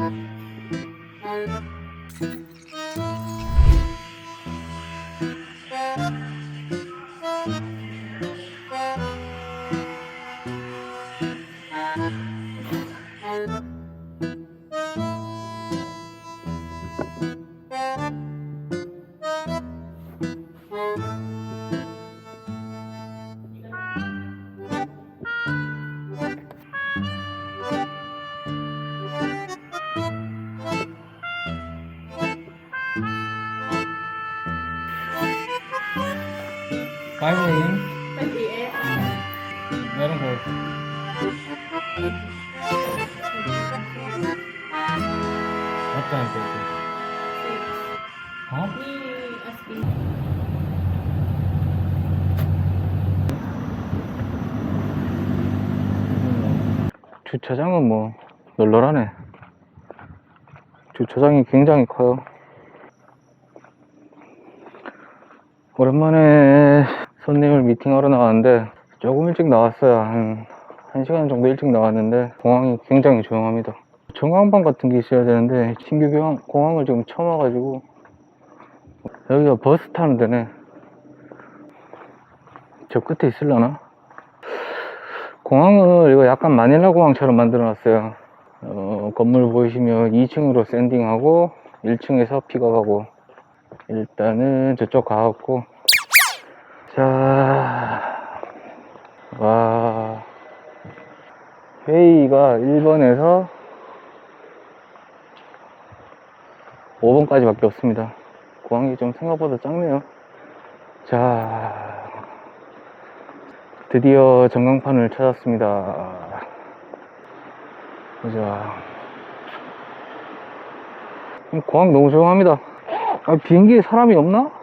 thank you Cái gì? Bên chị em Nghe đồng hồ. What time is it? Huh? Ni Aspi 주차장은 뭐 널널하네. 주차장이 굉장히 커요. 오랜만에 손님을 미팅하러 나왔는데 조금 일찍 나왔어요. 한 1시간 정도 일찍 나왔는데 공항이 굉장히 조용합니다. 전광판 같은 게 있어야 되는데 신규 공항, 공항을 지금 처음 와가지고 여기가 버스 타는 데네. 저 끝에 있을라나? 공항을 이거 약간 마닐라 공항처럼 만들어 놨어요. 어, 건물 보이시면 2층으로 샌딩하고 1층에서 픽업하고 일단은 저쪽 가갖고 자, 와 회의가 1번에서 5번까지 밖에 없습니다. 공항이 좀 생각보다 작네요. 자, 드디어 전광판을 찾았습니다. 보자. 음, 공항 너무 조용합니다. 아, 비행기에 사람이 없나?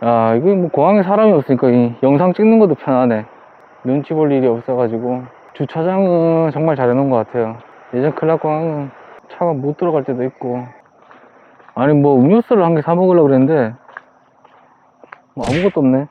아, 이거 뭐 공항에 사람이 없으니까 이 영상 찍는 것도 편하네. 눈치 볼 일이 없어가지고. 주차장은 정말 잘 해놓은 것 같아요. 예전 클라 공항은 차가 못 들어갈 때도 있고. 아니, 뭐 음료수를 한 개 사 먹으려고 그랬는데, 뭐 아무것도 없네.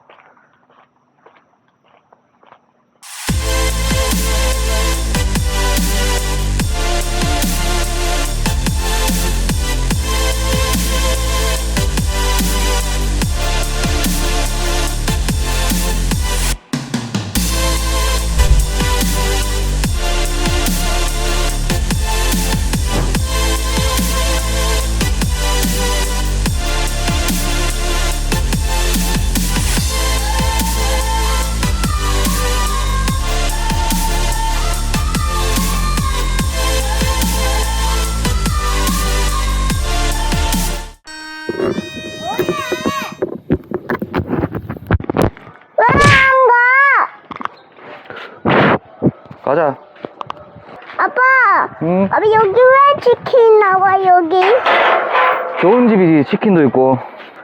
가자. 아빠, 응? 아빠 여기 왜 치킨 나와 여기? 좋은 집이지. 치킨도 있고.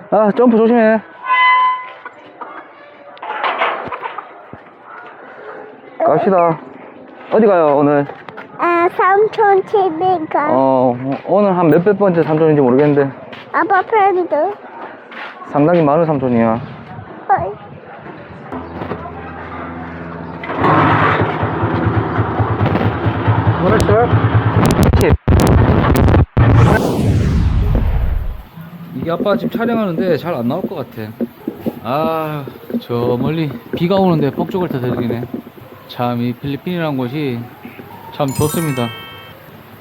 아, 점프 조심해. 갑시다. 어디 가요, 오늘? 아 삼촌 집에 가. 어, 오늘 한 몇백 번째 삼촌인지 모르겠는데 아빠 프렌드. 상당히 많은 삼촌이야. 어이. 그렇죠. 이게 아빠 지금 촬영하는데 잘 안 나올 것 같아. 아, 저 멀리 비가 오는데 폭죽을 터뜨리네. 참, 이 필리핀이라는 곳이 참 좋습니다.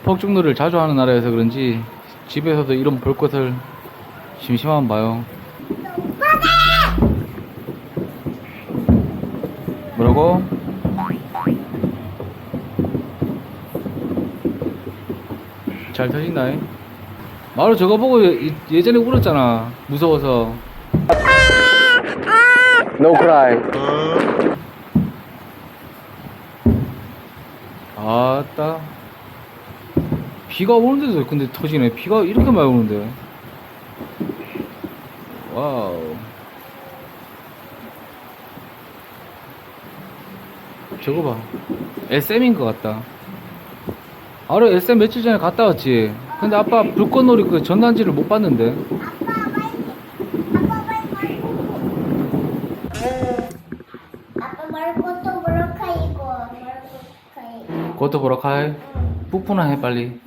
폭죽놀이를 자주 하는 나라여서 그런지 집에서도 이런 볼 것을 심심하면 봐요. 뭐라고? 잘 터진다. 잉 마루 저거 보고 예, 예전에 울었잖아. 무서워서. No cry. 아따. 비가 오는데도 근데 터지네. 비가 이렇게 많이 오는데. 와우. 저거 봐. SM인 것 같다. 아래 SM 며칠 전에 갔다 왔지? 근데 아빠 불꽃놀이 그 전단지를 못 봤는데. 아빠 말고또 브로카이고 말고카이. 그것도 보러 가이. 푸푸나 해 빨리.